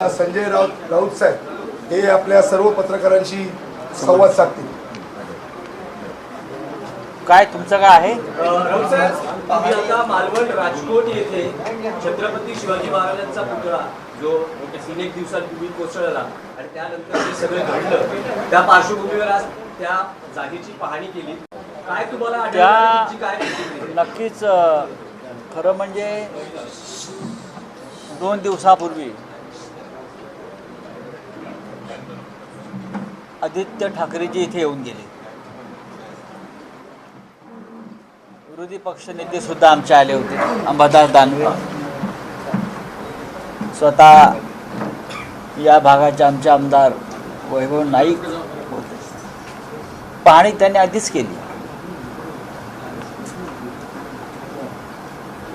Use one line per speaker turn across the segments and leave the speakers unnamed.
संजय राऊत राऊत साहेब हे आपल्या सर्व पत्रकारांशी संवाद साधतील.
काय तुमचं काय आहे?
राऊत साहेब तुम्ही आता मालवण राजकोट येथे छत्रपती शिवाजी महाराजांचा पुतळा जो तीन एक दिवसांपूर्वी कोसळला आणि त्यानंतर जे सगळं घडलं. त्या पार्श्वभूमीवर आज त्या जागेची पाहणी केली. काय तुम्हाला आढळलं?
त्या-
काय?
नक्कीच खरं म्हणजे दोन दिवसापूर्वी आदित्य ठाकरेजी इथे येऊन गेले. विरोधी पक्ष नेते सुद्धा आमचे आले होते. अंबादास दानवे. स्वतः या भागाचे आमचे आमदार वैभव नाईक होते. पाहणी त्यांनी आधीच केली.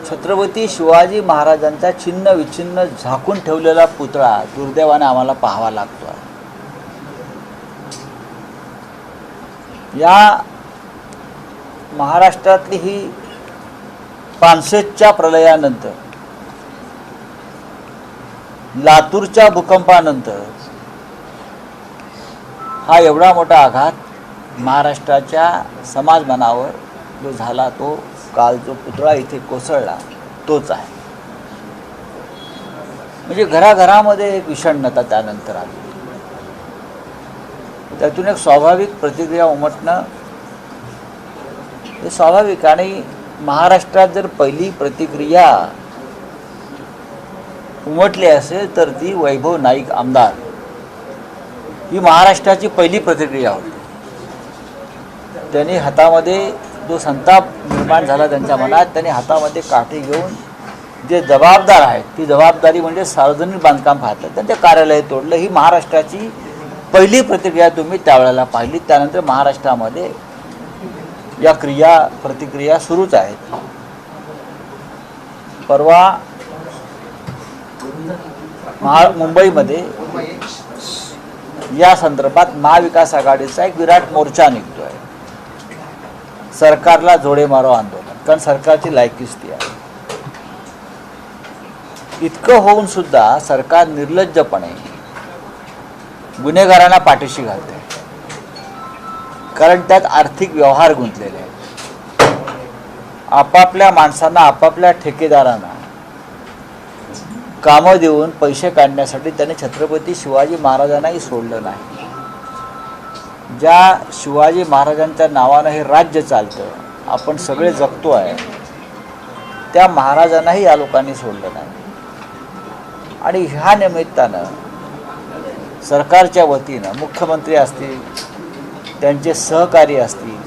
छत्रपती शिवाजी महाराजांचा छिन्न विछिन्न झाकून ठेवलेला पुतळा दुर्दैवाने आम्हाला पाहावा लागतो आहे या महाराष्ट्रातली ही पानसेच्या प्रलयानंतर लातूरच्या भूकंपानंतर हा एवढा मोठा आघात महाराष्ट्राच्या समाजमनावर जो झाला तो काल जो पुतळा इथे कोसळला तोच आहे. म्हणजे घराघरामध्ये एक विषण्णता त्यानंतर आली. त्यातून एक स्वाभाविक प्रतिक्रिया उमटणं हे स्वाभाविक. आणि महाराष्ट्रात जर पहिली प्रतिक्रिया उमटली असेल तर ती वैभव नाईक आमदार ही महाराष्ट्राची पहिली प्रतिक्रिया होती. त्यांनी हातामध्ये जो संताप निर्माण झाला त्यांच्या मनात त्यांनी हातामध्ये काठी घेऊन जे जबाबदार आहेत ती जबाबदारी म्हणजे सार्वजनिक बांधकाम पाहतात. त्यांचे कार्यालय तोडलं. ही महाराष्ट्राची पहिली प्रतिक्रिया तुम्ही त्यावेळेला पाहिली. त्यानंतर महाराष्ट्रामध्ये या क्रिया प्रतिक्रिया सुरूच आहेत. परवा महा मुंबईमध्ये या संदर्भात महाविकास आघाडीचा एक विराट मोर्चा निघतो आहे सरकारला जोडे मारो आंदोलन कारण सरकारची लायकीच ती आहे. इतकं होऊन सुद्धा सरकार निर्लज्जपणे गुन्हेगारांना पाठीशी घालते. कारण त्यात आर्थिक व्यवहार गुंतलेले आहेत. आपापल्या माणसांना आपापल्या ठेकेदारांना कामं देऊन पैसे काढण्यासाठी त्याने छत्रपती शिवाजी महाराजांनाही सोडलं नाही. ज्या शिवाजी महाराजांच्या नावानं हे राज्य चालतं आपण सगळे जगतो आहे त्या महाराजांनाही या लोकांनी सोडलं नाही. आणि ह्या निमित्तानं सरकारच्या वतीनं मुख्यमंत्री असतील त्यांचे सहकारी असतील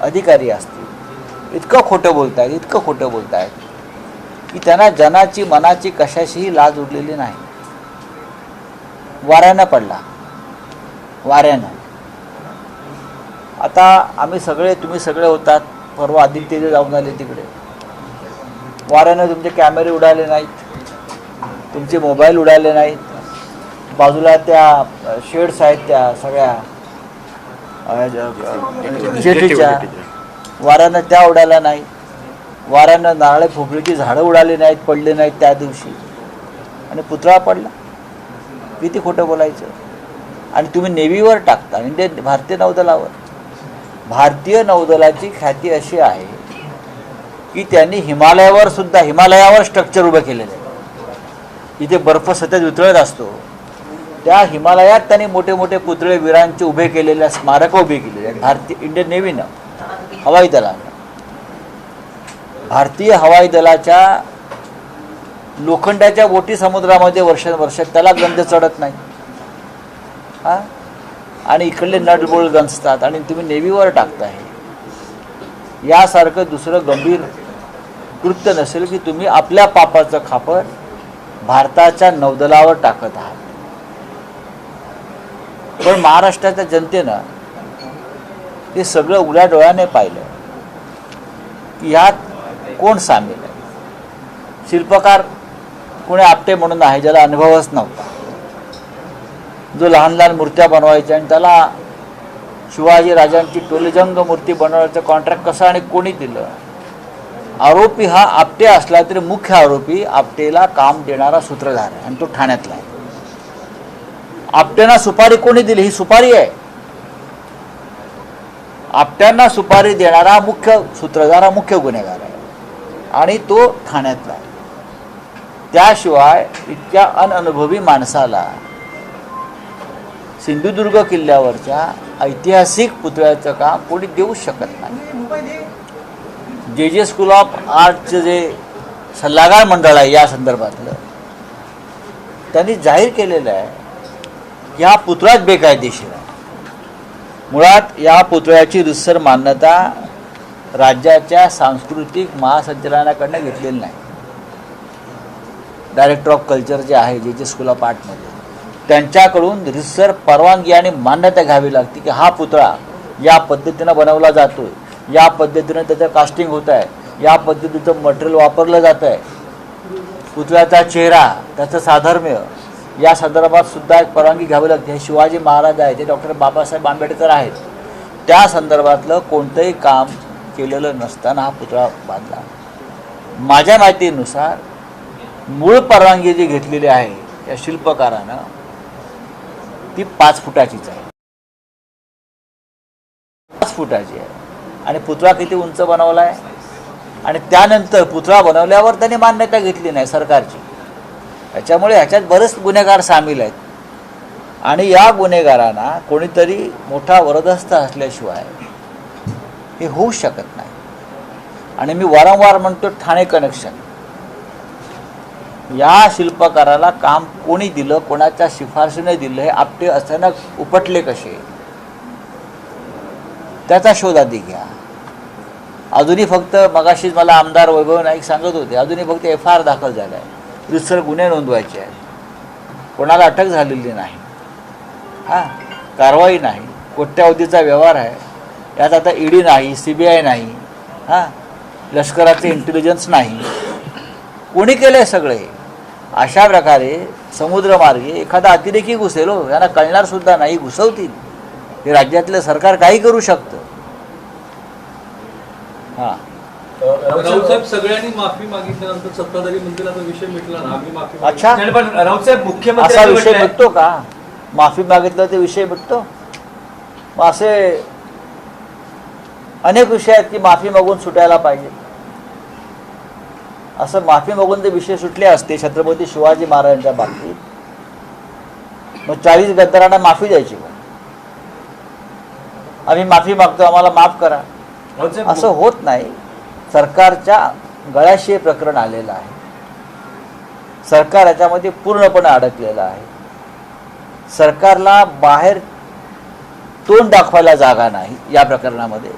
अधिकारी असतील इतकं खोटं बोलत आहेत इतकं खोटं बोलत आहेत की त्यांना जनाची मनाची कशाशीही लाज उरलेली नाही. वाऱ्यानं पडला. वाऱ्यानं. आता आम्ही सगळे तुम्ही सगळे होतात परवा आदित्यचे जाऊन आले तिकडे. वाऱ्यानं तुमचे कॅमेरे उडाले नाहीत तुमचे मोबाईल उडाले नाहीत. बाजूला त्या शेड्स आहेत त्या सगळ्या. जेटीच्या. वाऱ्यानं त्या उडाल्या नाही. वाऱ्यानं नारळे फोफळीची झाडं उडाली नाहीत पडले नाहीत त्या दिवशी. आणि पुतळा पडला. किती खोटं बोलायचं. आणि तुम्ही नेव्हीवर टाकता म्हणजे भारतीय नौदलावर. भारतीय नौदलाची ख्याती अशी आहे की त्यांनी हिमालयावर सुद्धा हिमालयावर स्ट्रक्चर उभं केलेलं. आहे इथे बर्फ सतत वितळत असतो. त्या हिमालयात त्यांनी मोठे मोठे पुतळे वीरांचे उभे केलेल्या स्मारकं उभी केलेली आहेत. भारतीय इंडियन नेव्हीनं हवाई दलानं. भारतीय हवाई दलाच्या लोखंडाच्या बोटी समुद्रामध्ये वर्षानुवर्ष त्याला गंध चढत नाही. हा? आणि इकडले नटबोळ गंजतात आणि तुम्ही नेव्हीवर टाकताय. यासारखं दुसरं गंभीर कृत्य नसेल की तुम्ही आपल्या पापाचं खापर भारताच्या नौदलावर टाकत आहात. पण महाराष्ट्राच्या जनतेनं ते सगळं उघड्या डोळ्याने पाहिलं. की ह्यात कोण सामील आहे? शिल्पकार कोणी आपटे म्हणून आहे ज्याला अनुभवच नव्हता. जो लहान लहान मूर्त्या बनवायच्या आणि त्याला शिवाजी राजांची टोलेजंग मूर्ती बनवण्याचं कॉन्ट्रॅक्ट कसं आणि कोणी दिलं? आरोपी हा आपटे असला तरी मुख्य आरोपी आपटेला काम देणारा सूत्रधार आहे आणि तो ठाण्यातला आहे. आपट्यांना सुपारी कोणी दिली? ही सुपारी आहे. आपट्यांना सुपारी देणारा मुख्य सूत्रधार हा मुख्य गुन्हेगार आहे. आणि तो ठाण्यातला आहे. त्याशिवाय इतक्या अनअनुभवी माणसाला सिंधुदुर्ग किल्ल्यावरच्या ऐतिहासिक पुतळ्याचं काम कोणी देऊ शकत नाही. जे जे स्कूल ऑफ आर्टचं जे सल्लागार मंडळ आहे या संदर्भातलं त्यांनी जाहीर केलेलं आहे या पुतळाच बेकायदेशीर आहे. मुळात या पुतळ्याची रिसर मान्यता राज्याच्या सांस्कृतिक महासंचालनाकडनं घेतलेली नाही. डायरेक्टर ऑफ कल्चर जे आहे जे जे स्कूल ऑफ आर्टमध्ये त्यांच्याकडून रिसर परवानगी आणि मान्यता घ्यावी लागते की हा पुतळा या पद्धतीनं बनवला जातोय. या पद्धतीनं त्याचं कास्टिंग होत आहे. या पद्धतीचं मटेरियल वापरलं जात आहे. पुतळ्याचा चेहरा त्याचं साधर्म्य या संदर्भात सुद्धा एक परवानगी घ्यावी लागते. हे शिवाजी महाराज आहेत ते डॉक्टर बाबासाहेब आंबेडकर आहेत. त्या संदर्भातलं कोणतंही काम केलेलं नसताना हा पुतळा बांधला. माझ्या माहितीनुसार मूळ परवानगी जी घेतलेली आहे या शिल्पकारानं ती पाच फुटाचीच आहे. पाच फुटाची आहे. आणि पुतळा किती उंच बनवला आहे आणि त्यानंतर पुतळा बनवल्यावर त्यांनी मान्यता घेतली नाही सरकारची. त्याच्यामुळे ह्याच्यात बरेच गुन्हेगार सामील आहेत. आणि या गुन्हेगारांना कोणीतरी मोठा वरदस्त असल्याशिवाय हे होऊ शकत नाही. आणि मी वारंवार म्हणतो ठाणे कनेक्शन. या शिल्पकाराला काम कोणी दिलं कोणाच्या शिफारशीने दिलं हे आपटे अचानक उपटले कसे? त्याचा शोध आधी घ्या. अजूनही फक्त मगाशीच मला आमदार वैभव नाईक सांगत होते अजूनही फक्त एफ आय आर दाखल झाला आहे रितसर गुन्हे नोंदवायचे आहेत. कोणाला अटक झालेली नाही. हां? कारवाई नाही. कोट्यावधीचा व्यवहार आहे. यात आता ईडी नाही सी बी आय नाही. हां? लष्कराचे इंटेलिजन्स नाही. कोणी केलं आहे सगळे? अशा प्रकारे समुद्रमार्गे एखादा अतिरेकी घुसेल हो. यांना कळणारसुद्धा नाही घुसवतील. हे राज्यातलं सरकार काही करू शकतं. हां.
राऊत साहेब सगळ्यांनी माफी मागितल्यानंतर सत्ताधारी विषय मिटला ना आम्ही माफी मागितली.
अच्छा.
पण राऊत साहेब
असा
मुख्यमंत्री
विषय मिटतो का? माफी मागितलं ते विषय मग असे अनेक विषय आहेत की माफी मागून सुटायला पाहिजे. असं माफी मागून ते विषय सुटले असते छत्रपती शिवाजी महाराजांच्या बाबतीत. मग चाळीस गद्दारांना माफी द्यायची का आम्ही माफी मागतो आम्हाला माफ करा. असं होत नाही. सरकारच्या गळ्याशी प्रकरण आलेलं आहे. सरकार याच्यामध्ये पूर्णपणे अडकलेलं आहे. सरकारला बाहेर तोंड दाखवायला जागा नाही या प्रकरणामध्ये.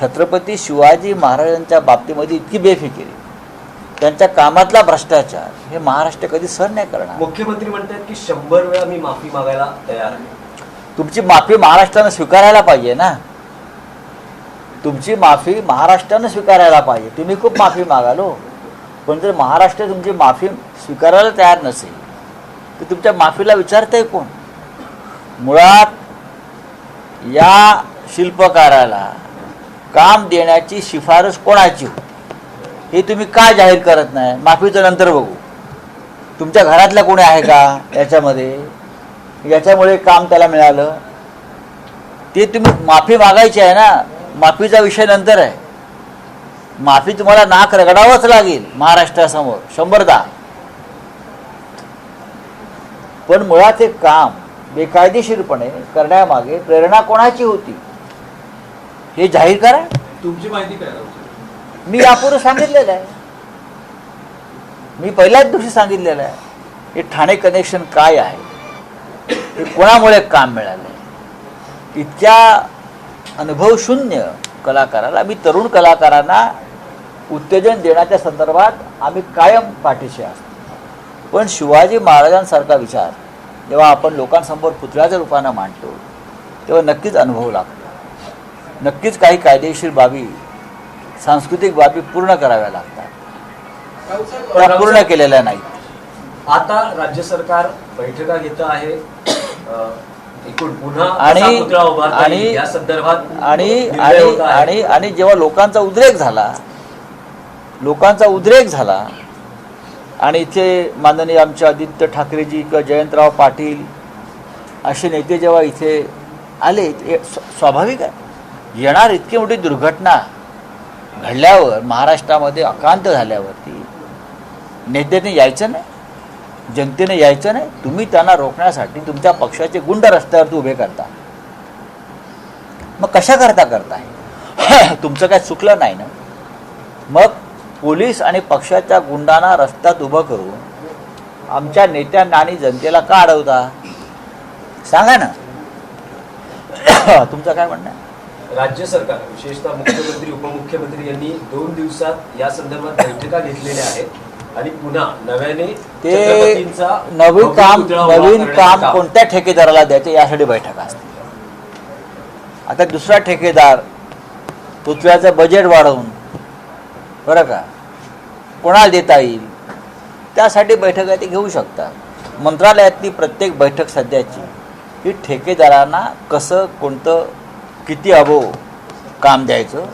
छत्रपती शिवाजी महाराजांच्या बाबतीमध्ये इतकी बेफिकिरी. त्यांच्या कामातला भ्रष्टाचार हे महाराष्ट्र कधी सहन नाही करणार.
मुख्यमंत्री म्हणतात की शंभर वेळा मी माफी मागायला तयार आहे.
तुमची माफी महाराष्ट्रानं स्वीकारायला पाहिजे ना. तुमची माफी महाराष्ट्रानं स्वीकारायला पाहिजे. तुम्ही खूप माफी मागालो हो. पण जर महाराष्ट्र तुमची माफी स्वीकारायला तयार नसेल तर तुमच्या माफीला विचारतंय कोण? मुळात या शिल्पकाराला काम देण्याची शिफारस कोणाची हे तुम्ही का जाहीर करत नाही? माफीचं नंतर बघू. तुमच्या घरातल्या कोणी आहे का याच्यामध्ये? याच्यामुळे काम त्याला मिळालं. ते तुम्ही माफी मागायची आहे ना? माफीचा विषय नंतर आहे. माफी तुम्हाला नाक रगडावंच लागेल महाराष्ट्रासमोर शंभरदा. पण मुळात हे काम बेकायदेशीरपणे करण्यामागे प्रेरणा कोणाची होती? हे जाहीर करा.
तुमची माहिती काय?
मी यापूर्वी सांगितलेलं आहे. मी पहिल्याच दिवशी सांगितलेलं आहे. हे ठाणे कनेक्शन काय आहे? हे कोणामुळे काम मिळालं इतक्या अनुभवशून्य कलाकाराला. मी तरुण कलाकारांना उत्तेजन देण्याच्या संदर्भात आम्ही कायम पाठीशी असतो. पण शिवाजी महाराजांसारखा विचार जेव्हा आपण लोकांसमोर पुतळ्याच्या रूपानं मांडतो तेव्हा नक्कीच अनुभव लागतो. नक्कीच काही कायदेशीर बाबी सांस्कृतिक बाबी पूर्ण कराव्या लागतात. त्या पूर्ण केलेल्या नाहीत.
आता राज्य सरकार बैठका घेत आहे.
आणि जेव्हा लोकांचा उद्रेक झाला लोकांचा उद्रेक झाला आणि इथे माननीय आमचे आदित्य ठाकरेजी किंवा जयंतराव पाटील असे नेते जेव्हा इथे आले ते स्वाभाविक आहे. येणार इतकी मोठी दुर्घटना घडल्यावर महाराष्ट्रामध्ये अक्रांत झाल्यावरती नेत्याने यायचं नाही. जनतेने यायचं नाही तुम्ही त्यांना रोखण्यासाठी तुमच्या पक्षाचे गुंड रस्त्यावरती उभे करता. मग कशा करता करताय? तुमचं काय चुकलं नाही ना? मग पोलीस आणि पक्षाच्या गुंडांना रस्त्यात उभं करून आमच्या नेत्यांना आणि जनतेला का अडवता? सांगा ना. तुमचं काय म्हणणं आहे?
राज्य सरकार विशेषतः मुख्यमंत्री उपमुख्यमंत्री यांनी दोन दिवसात या संदर्भात बैठका घेतलेल्या आहेत. आणि पुन्हा नव्याने
ते नवीन काम नवीन काम. कोणत्या ठेकेदाराला द्यायचं यासाठी बैठका असते. आता दुसरा ठेकेदार पुतळ्याचं बजेट वाढवून बरं का? कोणाला देता येईल? त्यासाठी बैठका ते घेऊ शकतात मंत्रालयातली प्रत्येक बैठक सध्याची ही ठेकेदारांना कसं कोणतं किती अबो काम द्यायचं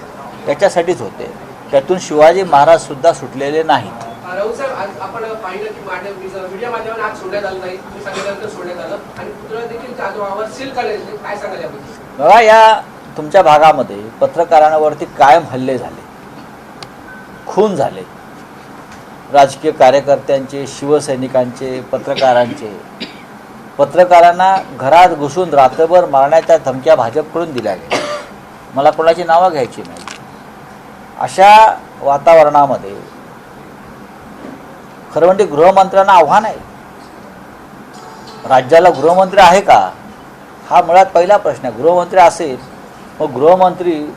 त्याच्यासाठीच होते. त्यातून शिवाजी महाराज सुद्धा सुटलेले नाहीत.
राऊत साहेब आज आपण पाहिलं की माध्यम मीडिया माध्यमाने आज सोडण्यात आलं नाही. तुम्ही सांगितल्यानंतर सोडण्यात आलं. आणि पुतळा देखील जाधवावर सील करायचे काय सांगायला
बघा या तुमच्या भागामध्ये पत्रकारांवरती कायम हल्ले झाले. खून झाले. राजकीय कार्यकर्त्यांचे शिवसैनिकांचे पत्रकारांचे. पत्रकारांना घरात घुसून रात्रभर मारण्याच्या धमक्या भाजपकडून दिल्या गेल्या. मला कोणाची नावं घ्यायची नाही. अशा वातावरणामध्ये खरं म्हणजे गृहमंत्र्यांना आव्हान आहे. राज्याला गृहमंत्री आहे का? हा मुळात पहिला प्रश्न आहे. गृहमंत्री असेल मग गृहमंत्री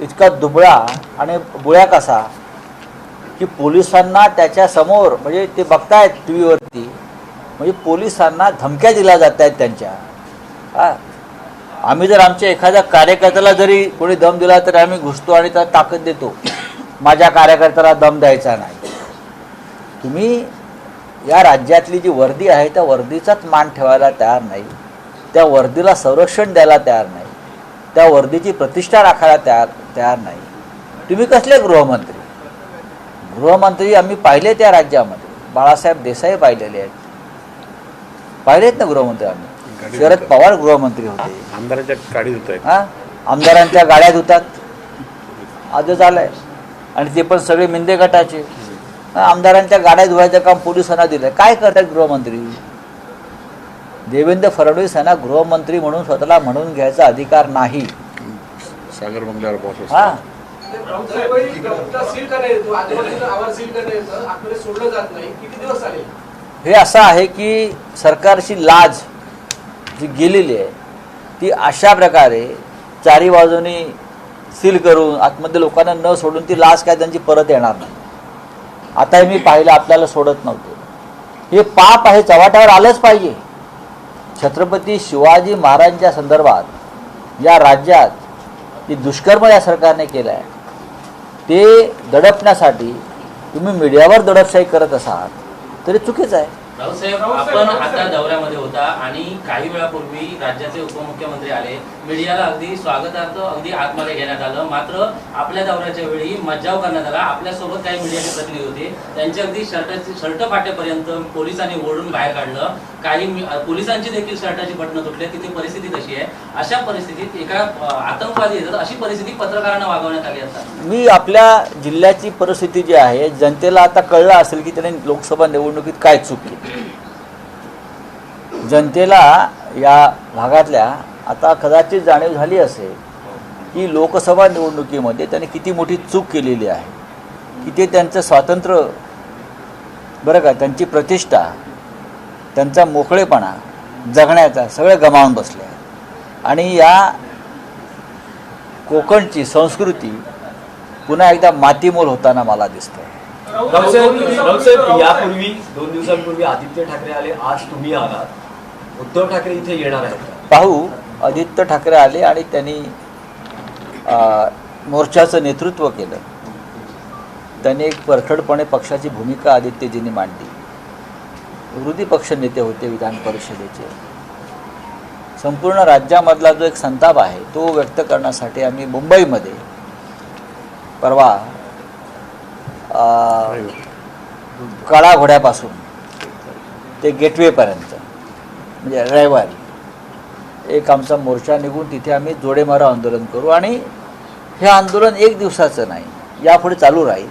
इतका दुबळा आणि बुळ्या कसा? की पोलिसांना त्याच्यासमोर म्हणजे ते बघतायत टी व्हीवरती म्हणजे पोलिसांना धमक्या दिल्या जात आहेत त्यांच्या. हा. आम्ही जर आमच्या एखाद्या कार्यकर्त्याला जरी कोणी दम दिला तर आम्ही घुसतो आणि त्याला ताकद देतो. माझ्या कार्यकर्त्याला दम द्यायचा नाही. तुम्ही या राज्यातली जी वर्दी आहे त्या वर्दीचाच मान ठेवायला तयार नाही. त्या वर्दीला संरक्षण द्यायला तयार नाही. त्या वर्दीची प्रतिष्ठा राखायला तयार तयार नाही. तुम्ही कसले गृहमंत्री? गृहमंत्री आम्ही पाहिले त्या राज्यामध्ये. बाळासाहेब देसाई पाहिलेले आहेत. पाहिलेत ना गृहमंत्री आम्ही? शरद पवार गृहमंत्री होते.
आमदाराच्या आहे
हा? आमदारांच्या गाड्या धुतात. आजच आलंय. आणि ते पण सगळे मिंदे गटाचे. आमदारांच्या गाड्या धुवायचं काम पोलिसांना दिलंय. काय करतात गृहमंत्री? देवेंद्र फडणवीस यांना गृहमंत्री म्हणून स्वतःला म्हणून घ्यायचा अधिकार नाही.
सागर बंगल्यावर
हा. हे असं आहे की सरकारची लाज जी गेलेली आहे ती अशा प्रकारे चारी बाजूनी सील करून आतमध्ये लोकांना न सोडून ती लाज काय त्यांची परत येणार नाही. आता मी पाहिलं आपल्याला सोडत नव्हते. हे पाप आहे चव्हाट्यावर आलंच पाहिजे. छत्रपती शिवाजी महाराजांच्या संदर्भात या राज्यात जे दुष्कर्म या सरकारने केलं आहे ते दडपण्यासाठी तुम्ही मीडियावर दडपशाही करत असाल तरी चुकीचं आहे.
राऊसाहेब आपण आता दौऱ्यामध्ये होता आणि काही वेळापूर्वी राज्याचे उपमुख्यमंत्री आले. मीडियाला अगदी स्वागतार्थ अगदी आतमध्ये घेण्यात आलं. मात्र आपल्या दौऱ्याच्या वेळी मज्जाव करण्यात आला. आपल्यासोबत काही मीडियाचे प्रतिनिधी होते. त्यांचे अगदी शर्टाची शर्ट फाटेपर्यंत पोलिसांनी ओढून बाहेर काढलं. काही पोलिसांची देखील शर्टाची बटणं तुटले तिथे परिस्थिती तशी आहे? अशा परिस्थितीत एका आतंकवादी येतात. अशी परिस्थिती पत्रकारांना वागवण्यात आली असतात
मी आपल्या जिल्ह्याची परिस्थिती जी आहे जनतेला आता कळलं असेल की त्याने लोकसभा निवडणुकीत काय चूक केली. जनतेला या भागातल्या आता कदाचित जाणीव झाली असेल की लोकसभा निवडणुकीमध्ये त्यांनी किती मोठी चूक केलेली आहे. की ते त्यांचं स्वातंत्र्य बरं का त्यांची प्रतिष्ठा त्यांचा मोकळेपणा जगण्याचा सगळं गमावून बसले आहे. आणि या कोकणची संस्कृती पुन्हा एकदा मातीमोल होताना मला दिसतंय.
यापूर्वी दोन दिवसांपूर्वी आदित्य ठाकरे आले आज तुम्ही आलात. उद्धव ठाकरे इथे येणार आहेत
पाहू. आदित्य ठाकरे आले आणि त्यांनी मोर्चाचं नेतृत्व केलं. त्यांनी एक परखडपणे पक्षाची भूमिका आदित्यजींनी मांडली. विरोधी पक्ष नेते होते विधान परिषदेचे. संपूर्ण राज्यामधला जो एक संताप आहे तो व्यक्त करण्यासाठी आम्ही मुंबईमध्ये परवा अं, काळा घोड्यापासून ते गेटवेपर्यंत म्हणजे रविवारी. एक आमचा मोर्चा निघून तिथे आम्ही जोडेमारा आंदोलन करू आणि हे आंदोलन एक दिवसाचं नाही यापुढे चालू राहील.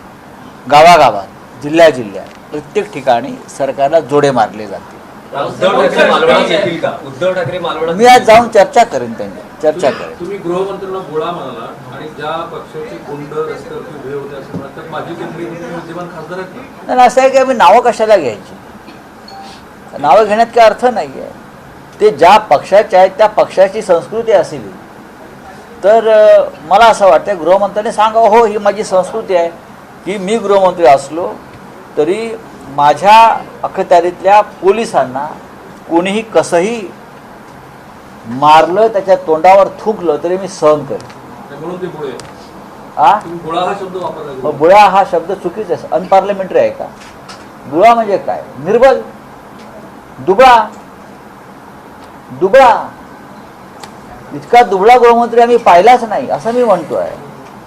गावागावात जिल्ह्या जिल्ह्यात प्रत्येक ठिकाणी सरकारला जोडे मारले जातील.
उद्धव ठाकरे
मी आज जाऊन चर्चा करेन त्यांनी चर्चा करेन.
तुम्ही गृहमंत्र्यांना गोळा म्हणाला आणि ज्या पक्षाचे गुंड रस्त्यावरती उभे होते असं म्हणतात विद्यमान खासदार आहेत
नाही असं आहे की आम्ही नावं कशाला घ्यायची? नावं घेण्यात काय अर्थ नाही आहे ते ज्या पक्षाचे आहेत त्या पक्षाची संस्कृती असेल. तर मला असं वाटतं गृहमंत्र्यांनी सांगावं हो ही माझी संस्कृती आहे. की मी गृहमंत्री असलो तरी माझ्या अखत्यारीतल्या पोलिसांना कोणीही कसंही मारलं त्याच्या तोंडावर थुंकलं तरी मी सहन करेन. आ?
हा
बुळा हा शब्द चुकीचा आहे. अनपार्लमेंटरी आहे का? बुळा म्हणजे काय? निर्बल. दुबळा. दुबळा. इतका दुबळा गृहमंत्री आम्ही पाहिलाच नाही असं मी म्हणतोय.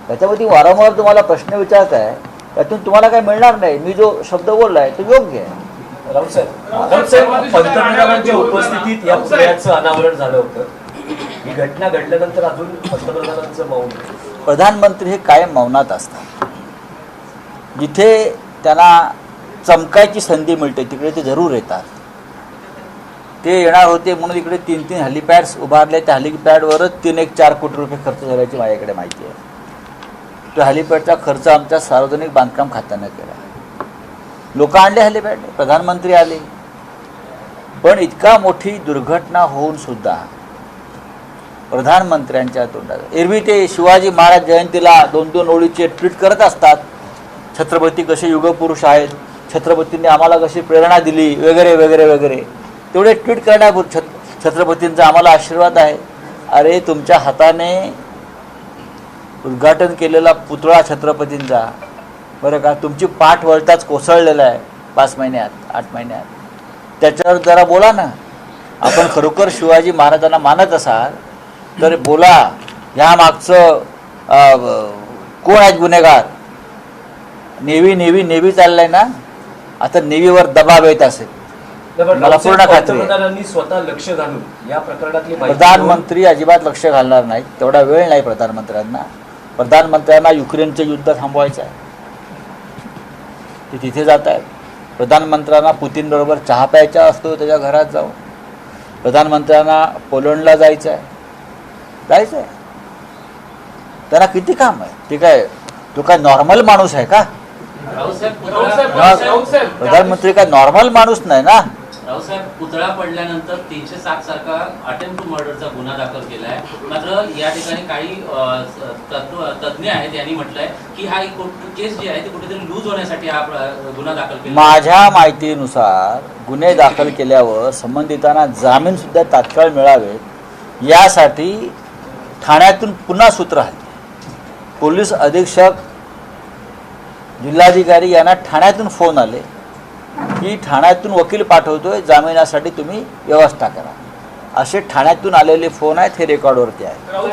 त्याच्यावरती वारंवार तुम्हाला प्रश्न विचारत आहे त्यातून तुम्हाला काय मिळणार नाही. मी जो शब्द बोललाय तो योग्य आहे.
पंतप्रधानांच्या उपस्थितीत या पुतळ्याचं अनावरण झालं होतं. ही घटना घडल्यानंतर अजून पंतप्रधानांचं मौन
प्रधानमंत्री हे कायम मौनात असतात. जिथे त्यांना चमकायची संधी मिळते तिकडे ते जरूर येतात. ते येणार होते म्हणून इकडे तीन तीन हेलिपॅड्स उभारले. त्या हेलिपॅडवरच तीन एक चार कोटी रुपये खर्च झाल्याची माझ्याकडे माहिती आहे. तो हेलिपॅडचा खर्च आमच्या सार्वजनिक बांधकाम खात्यानं केला. लोक आणले हेलिपॅड प्रधानमंत्री आले. पण इतका मोठी दुर्घटना होऊन सुद्धा प्रधानमंत्र्यांच्या तोंडात एरवी ते शिवाजी महाराज जयंतीला दोन दोन ओळीचे ट्विट करत असतात. छत्रपती कसे युगपुरुष आहेत? छत्रपतींनी आम्हाला कशी प्रेरणा दिली? वगैरे वगैरे वगैरे. तेवढे ट्विट करण्यापूर छत छत्रपतींचा आम्हाला आशीर्वाद आहे. अरे तुमच्या हाताने उद्घाटन केलेला पुतळा छत्रपतींचा. बरं का? तुमची पाठ वळताच कोसळलेला आहे पाच महिन्यात आठ महिन्यात. त्याच्यावर जरा बोला ना. आपण खरोखर शिवाजी महाराजांना मानत असाल तर बोला ह्या मागचं कोण आहेत गुन्हेगार? नेव्ही नेव्ही नेव्ही चाललंय ना? आता नेव्हीवर दबाव येत असेल. मला पूर्ण खात्री आहे.
स्वतः लक्ष घालून या प्रकरणातली माहिती
प्रधानमंत्री अजिबात लक्ष घालणार नाहीत. तेवढा वेळ नाही प्रधानमंत्र्यांना. प्रधानमंत्र्यांना युक्रेनचं युद्ध थांबवायचं आहे. ते तिथे जात आहेत. प्रधानमंत्र्यांना पुतीनबरोबर चहा प्यायचा असतो त्याच्या घरात जाऊन. प्रधानमंत्र्यांना पोलंडला जायचं आहे. जायचं आहे. त्यांना किती काम आहे? ते काय तो काय नॉर्मल माणूस आहे का? प्रधानमंत्री काय नॉर्मल माणूस नाही ना?
रावसाहेब पुतळा पडल्यानंतर तीनशे सात सारखा अटेम्प्ट टू मर्डरचा गुन्हा दाखल केलाय. मात्र या ठिकाणी काही अ, तत्व तज्ज्ञ आहेत यांनी म्हटलंय की हा एक केस जी आहे ती कुठेतरी लूज होण्यासाठी हा गुन्हा दाखल केला.
माझ्या माहितीनुसार गुन्हे दाखल केल्यावर संबंधितांना जामीन सुद्धा तात्काळ मिळावेत यासाठी ठाण्यातून पुन्हा सूत्र आले. पोलीस अधीक्षक जिल्हाधिकारी यांना ठाण्यातून फोन आले. की ठाण्यातून वकील पाठवतोय जामिनासाठी तुम्ही व्यवस्था करा. असे ठाण्यातून आलेले फोन आहेत हे रेकॉर्डवरती आहे.
हो?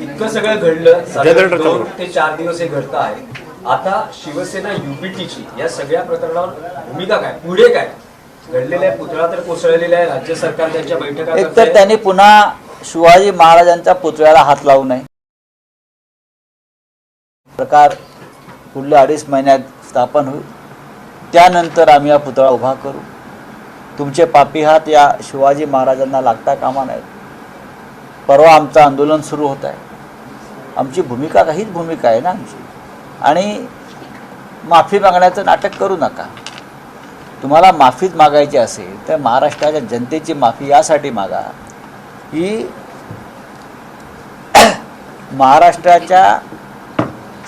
इतकं सगळं घडलं. ते चार दिवस हे घडतं आहे. आता शिवसेना युपीटीची या सगळ्या प्रकरणावर भूमिका काय? पुढे काय? घडलेल्या पुतळा तर कोसळलेला आहे राज्य सरकार त्यांच्या बैठका
एक तर
करतंय.
त्यांनी पुन्हा शिवाजी महाराजांच्या पुतळ्याला हात लावू नये. प्रकार पुढल्या अडीच महिन्यात स्थापन होईल. त्यानंतर आम्ही हा पुतळा उभा करू. तुमचे पापी हात या शिवाजी महाराजांना लागता कामा नाहीत परवा आमचं आंदोलन सुरू होत आहे. आमची भूमिका काहीच भूमिका आहे ना आमची? आणि माफी मागण्याचं नाटक करू नका. तुम्हाला माफीच मागायची असेल तर महाराष्ट्राच्या जनतेची माफी यासाठी मागा. की महाराष्ट्राच्या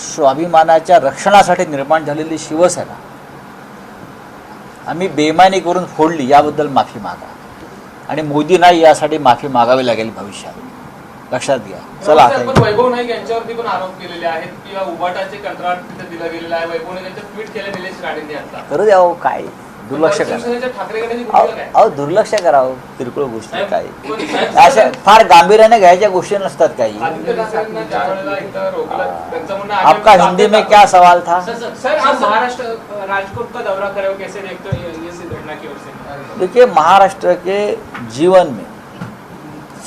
स्वाभिमानाच्या रक्षणासाठी निर्माण झालेली शिवसेना. आम्ही बेमानी करून फोडली याबद्दल माफी मागा. आणि मोदी नाही यासाठी माफी मागावी लागेल भविष्यात. लक्षात घ्या. चला आता
वैभव नाईक यांच्यावरती पण आरोप केलेले आहेत किंवा उबाटाचे कंत्राट तिथे दिलं गेलेलं आहे. वैभव नाईक यांचं ट्विट केलं निलेश राणेंनी आता.
करू द्या हो काय? दुर्लक्ष करा. अहो दुर्लक्ष करावं किरकोळ गोष्टी काही. अशा फार गांभीर्याने घ्यायच्या गोष्टी नसतात काही. आपका हिंदी में क्या सवाल था? देखिए महाराष्ट्र के जीवन में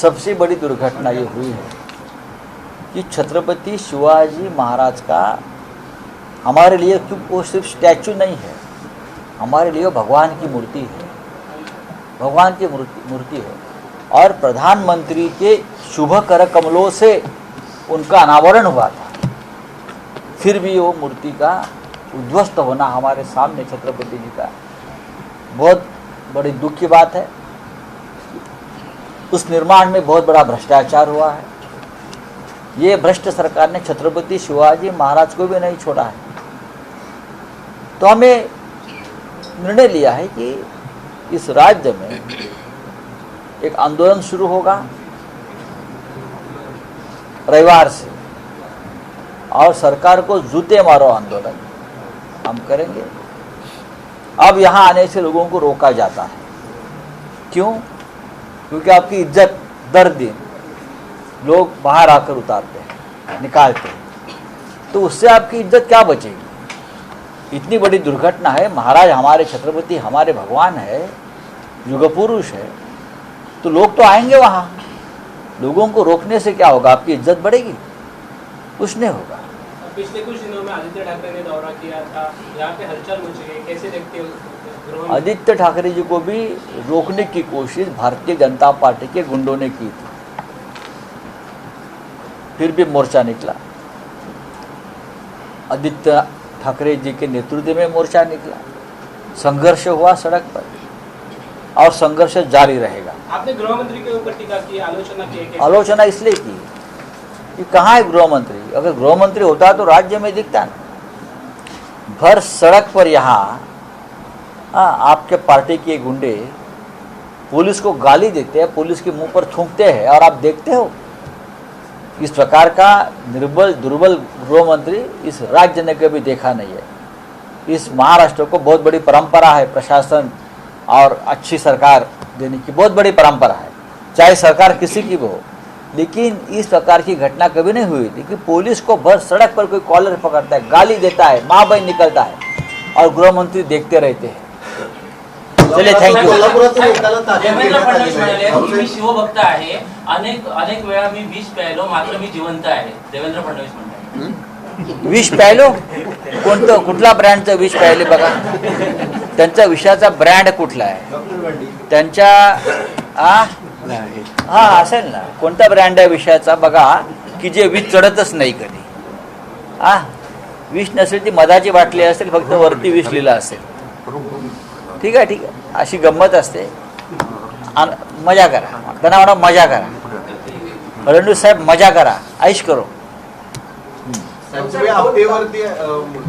सबसे बड़ी दुर्घटना ये हुई है कि छत्रपति शिवाजी महाराज का हमारे लिए वो सिर्फ स्टैचू नहीं है। हमारे लिए भगवान की मूर्ति है। भगवान की मूर्ति है। और प्रधानमंत्री के शुभ कर कमलों से उनका अनावरण हुआ था। फिर भी वो मूर्ति का उद्ध्वस्त होना हमारे सामने छत्रपति जी का बहुत बड़ी दुख की बात है। उस निर्माण में बहुत बड़ा भ्रष्टाचार हुआ है। ये भ्रष्ट सरकार ने छत्रपति शिवाजी महाराज को भी नहीं छोड़ा है। तो हमें निर्णय लिया है कि इस राज्य में एक आंदोलन शुरू होगा रविवार से। और सरकार को जूते मारो आंदोलन हम करेंगे। अब यहाँ आने से लोगों को रोका जाता है। क्यों? क्योंकि आपकी इज़्ज़त दर दिन लोग बाहर आकर उतारते हैं, निकालते हैं। तो उससे आपकी इज़्ज़त क्या बचेगी? इतनी बड़ी दुर्घटना है महाराज हमारे छत्रपति हमारे भगवान है युग पुरुष है तो लोग तो आएँगे वहाँ। लोगों को रोकने से क्या होगा? आपकी इज़्ज़त बढ़ेगी? कुछ नहीं होगा।
पिछले कुछ दिनों में आदित्य ठाकरे ने दौरा किया था। यहाँ पे हलचल मच गई। कैसे देखते हो?
आदित्य ठाकरे जी को भी रोकने की कोशिश भारतीय जनता पार्टी के गुंडों ने की थी। फिर भी मोर्चा निकला। आदित्य ठाकरे जी के नेतृत्व में मोर्चा निकला। संघर्ष हुआ सड़क पर और संघर्ष जारी रहेगा।
आपने गृह मंत्री के ऊपर टीका की आलोचना की है
आलोचना इसलिए की कि कहाँ है गृह मंत्री अगर गृह मंत्री होता तो राज्य में दिखता ना। भर सड़क पर यहाँ हाँ, आपके पार्टी के गुंडे पुलिस को गाली देते हैं पुलिस के मुँह पर थूकते हैं और आप देखते हो इस प्रकार का निर्बल, दुर्बल गृह मंत्री इस राज्य ने कभी देखा नहीं है। इस महाराष्ट्र को बहुत बड़ी परंपरा है, प्रशासन और अच्छी सरकार देने की बहुत बड़ी परंपरा है। चाहे सरकार किसी की भी हो, लेकिन इस प्रकार की घटना कभी नहीं हुई। लेकिन पुलिस को भर सड़क पर कोई कॉलर पकड़ता है, गाली देता है, माँ बहन निकलता है और गृह मंत्री देखते रहते हैं। चलिए थँक यू
कोल्हापुरातून एकाला ताब्यात
देवेंद्र
घेण्यात
फडणवीस
आलेलं
म्हणाले की मी
आहे.
शिवभक्त आहे अनेक अनेक वेळा मी विष प्यायलो मात्र मी जिवंत आहे. देवेंद्र फडणवीस म्हणतात.
विष प्यायलो? कोणतं? कुठला ब्रँडचं विष प्यायले बघा. त्यांचा विषाचा ब्रँड कुठला आहे? त्यांच्या आ? हा असेल ना. कोणता ब्रँड आहे विषयाचा बघा की जे विष चढतच नाही कधी. आ? विष नसेल ती मधाची बाटली असेल फक्त वरती विष लिहिलं असेल. ठीक आहे ठीक आहे. अशी गंमत असते. आन- मजा करा. त्यांना म्हणा मजा करा. फडणवीस साहेब मजा करा. ऐश करो.
आपटेवरती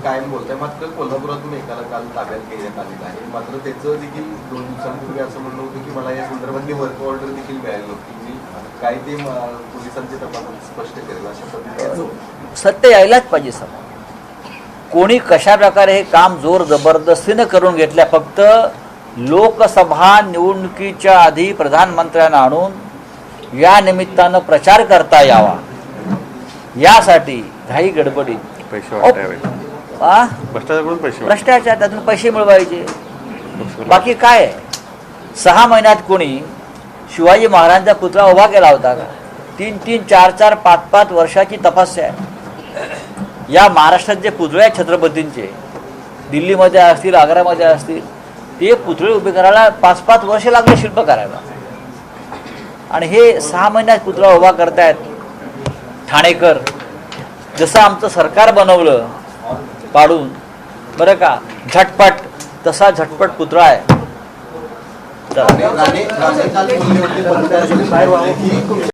कायम बोलताय. मात्र कोल्हापुरातून एकाला काल ताब्यात घेण्यात आलेलं आहे. मात्र त्याचं देखील दोन दिवसांपूर्वी असं होतं की मला या संदर्भातली वर्क ऑर्डर देखील मिळाली नव्हती. मी काय ते अं, पोलिसांचे तपासात स्पष्ट करेल अशा पद्धतीने
सत्य यायलाच पाहिजे समोर कोणी कशा प्रकारे हे काम जोर जबरदस्तीनं करून घेतल्या फक्त लोकसभा निवडणुकीच्या आधी प्रधानमंत्र्यांना आणून या निमित्तानं प्रचार करता यावा. यासाठी घाई गडबडीत.
पैसे.
भ्रष्टाचार त्यातून पैसे मिळवायचे. बाकी काय? सहा महिन्यात कोणी शिवाजी महाराजांचा पुतळा उभा केला होता का? तीन तीन चार चार पाच पाच वर्षाची तपस्या आहे. या महाराष्ट्रात जे पुतळे आहेत छत्रपतींचे दिल्लीमध्ये असतील आग्र्यामध्ये असतील ते पुतळे उभे करायला पाच पाच वर्ष लागले शिल्प करायला. आणि हे सहा महिन्यात पुतळा उभा करतायत ठाणेकर. जसं आमचं सरकार बनवलं पाडून बरं का? झटपट तसा झटपट पुतळा आहे.
तर